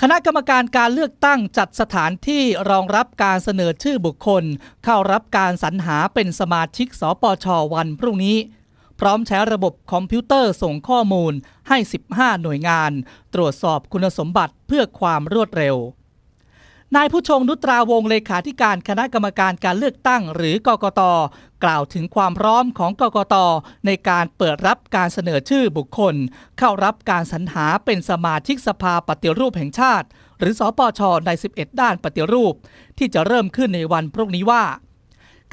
คณะกรรมการการเลือกตั้งจัดสถานที่รองรับการเสนอชื่อบุคคล เข้ารับการสรรหาเป็นสมาชิกสปชวันพรุ่งนี้ พร้อมใช้ระบบคอมพิวเตอร์ส่งข้อมูลให้ 15 หน่วยงาน ตรวจสอบคุณสมบัติเพื่อความรวดเร็ว นายผู้ชงนุตราวงเลขาธิการคณะกรรมการการเลือกตั้งหรือกกต กล่าวถึงความพร้อมของกกต ในการเปิดรับการเสนอชื่อบุคคล เข้ารับการสรรหาเป็นสมาชิกสภาปฏิรูปแห่งชาติ หรือสอปชใน 11 ด้านปฏิรูป ที่จะเริ่มขึ้นในวันพรุ่งนี้ว่า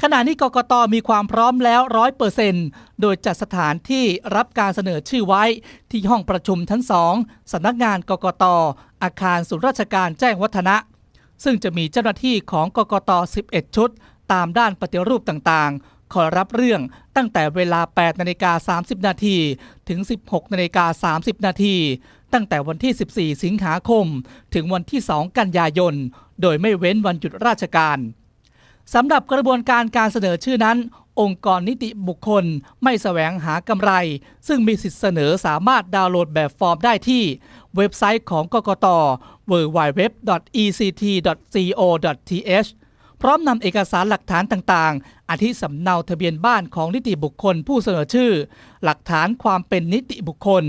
ขณะนี้กกตมีความพร้อมแล้วร้อยเปอร์เซนโดยจัดสถานที่รับการเสนอชื่อไว้ที่ห้องประชุมชั้นสองสำนักงานกกต อาคารศูนย์ราชการแจ้งวัฒนะ ซึ่งจะมีเจ้าหน้าที่ของกกต 11 ชุด ตามด้านปฏิรูปต่างๆคอยรับเรื่องตั้งแต่เวลา 8 นาฬิกา 30 นาทีถึง 16 นาฬิกา 30 นาทีตั้งแต่วันที่ 14 สิงหาคม ถึงวันที่ 2 กันยายน โดยไม่เว้นวันหยุดราชการสำหรับกระบวนการการเสนอชื่อนั้น องค์กรนิติบุคคลไม่แสวงหากำไร ซึ่งมีสิทธิเสนอสามารถดาวน์โหลดแบบฟอร์มได้ที่ เว็บไซต์ของกกต www.ect.co.th พร้อมนำเอกสารหลักฐานต่างๆ อาทิสำเนาทะเบียนบ้านของนิติบุคคลผู้เสนอชื่อ หลักฐานความเป็นนิติบุคคล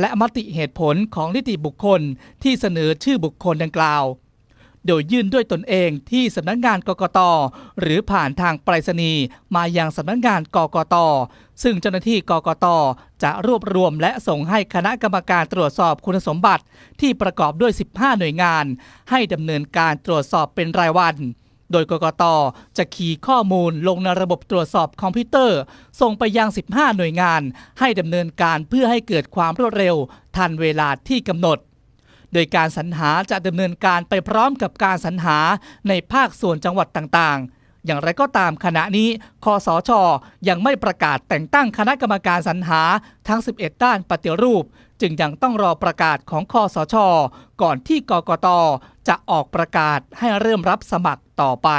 และมติเหตุผลของนิติบุคคลที่เสนอชื่อบุคคลดังกล่าว โดยยื่นด้วยตนเองที่สำนักงานกกต หรือผ่านทางไปรษณีย์มายังสำนักงานกกต ซึ่งเจ้าหน้าที่กกต จะรวบรวมและส่งให้คณะกรรมการตรวจสอบคุณสมบัติ ที่ประกอบด้วย 15 หน่วยงาน ให้ดำเนินการตรวจสอบเป็นรายวันโดยกกตจะคีย์ข้อมูลลงในระบบตรวจสอบคอมพิวเตอร์ ส่งไปยัง 15 หน่วยงาน ให้ดำเนินการเพื่อให้เกิดความรวดเร็ว ทันเวลาที่กำหนด โดยการสรรหาจะดำเนินการไปพร้อมกับการสรรหาในภาคส่วนจังหวัดต่างๆอย่างไรก็ตามขณะนี้คอสชยังไม่ประกาศแต่งตั้งคณะกรรมการสรรหาทั้ง 11 ด้านปฏิรูป จึงยังต้องรอประกาศของคอสชก่อนที่กกตจะออกประกาศให้เริ่มรับสมัครต่อไป